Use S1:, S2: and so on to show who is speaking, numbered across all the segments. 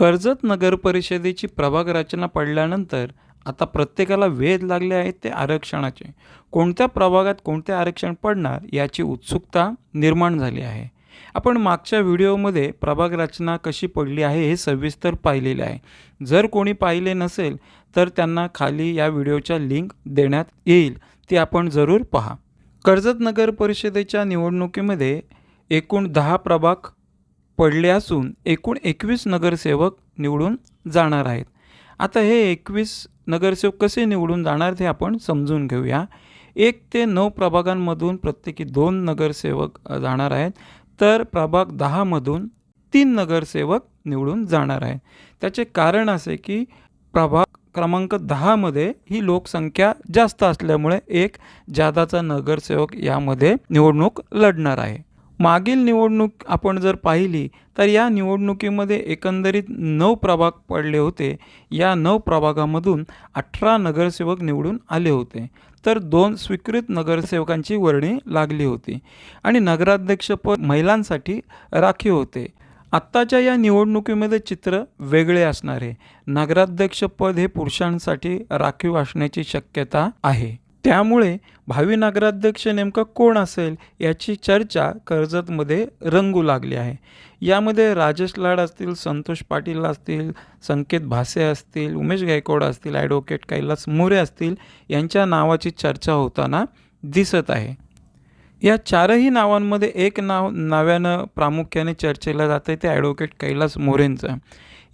S1: कर्जत नगर परिषदेची प्रभाग रचना पडल्यानंतर आता प्रत्येकाला वेध लागले आहेत ते आरक्षणाचे. कोणत्या प्रभागात कोणते आरक्षण पडणार याची उत्सुकता निर्माण झाली आहे. आपण मागच्या व्हिडिओमध्ये प्रभाग रचना कशी पडली आहे हे सविस्तर पाहिलेले आहे. जर कोणी पाहिले नसेल तर त्यांना खाली या व्हिडिओच्या लिंक देण्यात येईल. ती आपण जरूर पहा. कर्जत नगर परिषदेच्या निवडणुकीमध्ये एकूण दहा प्रभाग पडले असून एकूण एकवीस नगरसेवक निवडून जाणार आहेत. आता हे एकवीस नगरसेवक कसे निवडून जाणार ते आपण समजून घेऊया. एक ते नऊ प्रभागांमधून प्रत्येकी दोन नगरसेवक जाणार आहेत. तर प्रभाग दहामधून तीन नगरसेवक निवडून जाणार आहेत. त्याचे कारण असे की प्रभाग क्रमांक दहामध्ये ही लोकसंख्या जास्त असल्यामुळे एक जादाचा नगरसेवक यामध्ये निवडणूक लढणार आहे. मागील निवडणूक आपण जर पाहिली तर या निवडणुकीमध्ये एकंदरीत नऊ प्रभाग पडले होते. या नऊ प्रभागामधून अठरा नगरसेवक निवडून आले होते. तर दोन स्वीकृत नगरसेवकांची वर्णी लागली होती आणि नगराध्यक्षपद महिलांसाठी राखीव होते. आत्ताच्या या निवडणुकीमध्ये चित्र वेगळे असणार. आहे नगराध्यक्षपद हे पुरुषांसाठी राखीव असण्याची शक्यता आहे. त्यामुळे भावी नगराध्यक्ष नेमका कोण असेल याची चर्चा कर्जतमध्ये रंगू लागली आहे. यामध्ये राजेश लाड असतील संतोष पाटील असतील संकेत भासे असतील उमेश गायकवाड असतील ॲडव्होकेट कैलास मोरे असतील यांच्या नावाची चर्चा होताना दिसत आहे. या चारही नावांमध्ये एक नाव नव्यानं प्रामुख्याने चर्चेला जातं ते ॲडव्होकेट कैलास मोरेंचं.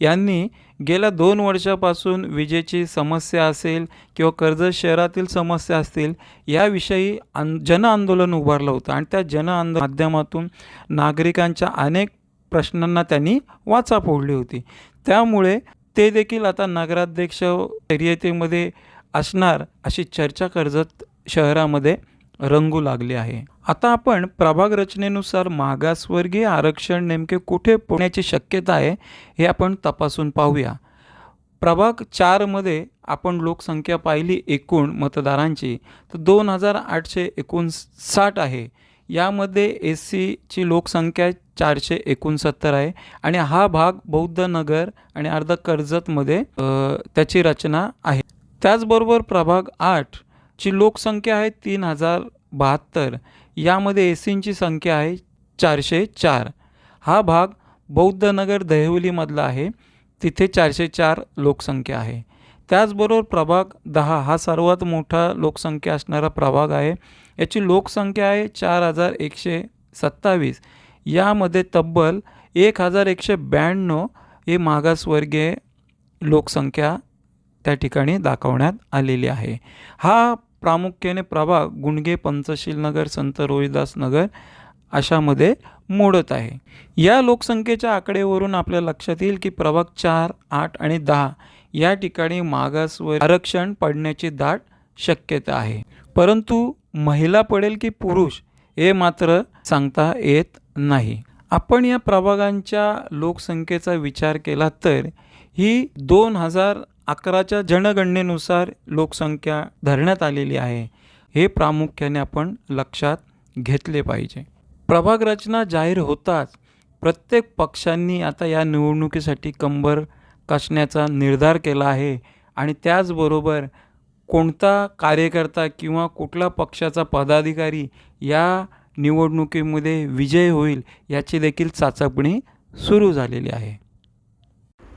S1: यांनी गेल्या दोन वर्षापासून विजेची समस्या असेल किंवा कर्जत शहरातील समस्या असतील याविषयी आन जनआंदोलन उभारलं होतं. आणि त्या जनआंदोलन माध्यमातून नागरिकांच्या अनेक प्रश्नांना त्यांनी वाचा फोडली होती. त्यामुळे ते देखील आता नगराध्यक्ष शर्यतीमध्ये असणार अशी चर्चा कर्जत शहरामध्ये रंगू लागले आहे. आता आपण प्रभाग रचनेनुसार मागासवर्गीय आरक्षण नेमके कुठे पोहण्याची शक्यता आहे हे आपण तपासून पाहूया. प्रभाग चारमध्ये आपण लोकसंख्या पाहिली एकूण मतदारांची तर दोन हजार आठशे एकोणसाठ आहे. यामध्ये एस सीची लोकसंख्या चारशे एकोणसत्तर आहे आणि हा भाग बौद्ध नगर आणि अर्ध कर्जतमध्ये त्याची रचना आहे. त्याचबरोबर प्रभाग आठ ची लोकसंख्या आहे तीन हजार बहात्तर. यामध्ये एसींची संख्या आहे चारशे चार. हा भाग बौद्ध नगर दहिवलीमधला आहे. तिथे चारशे चार लोकसंख्या आहे. त्याचबरोबर प्रभाग दहा हा सर्वात मोठा लोकसंख्या असणारा प्रभाग आहे. याची लोकसंख्या आहे चार हजार एकशे सत्तावीस. यामध्ये तब्बल एक हजार एकशे ब्याण्णव हे मागासवर्गीय लोकसंख्या त्या ठिकाणी दाखवण्यात आलेली आहे. हा प्रामुख्याने प्रभाग गुणगे पंचशील नगर संत रोहिदास नगर अशामध्ये मोडत आहे. या लोकसंख्येच्या आकडेवरून आपल्या लक्षात येईल की प्रभाग चार आठ आणि दहा या ठिकाणी मागासवर आरक्षण पडण्याची दाट शक्यता आहे. परंतु महिला पडेल की पुरुष हे मात्र सांगता येत नाही. आपण या प्रभागांच्या लोकसंख्येचा विचार केला तर ही दोन हजार अकराच्या जनगणनेनुसार लोकसंख्या धरण्यात आलेली आहे हे प्रामुख्याने आपण लक्षात घेतले पाहिजे. प्रभाग रचना जाहीर होताच प्रत्येक पक्षांनी आता या निवडणुकीसाठी कंबर कसण्याचा निर्धार केला आहे आणि त्याचबरोबर कोणता कार्यकर्ता किंवा कुठला पक्षाचा पदाधिकारी या निवडणुकीमध्ये विजय होईल याची देखील चाचपणी सुरू झालेली आहे.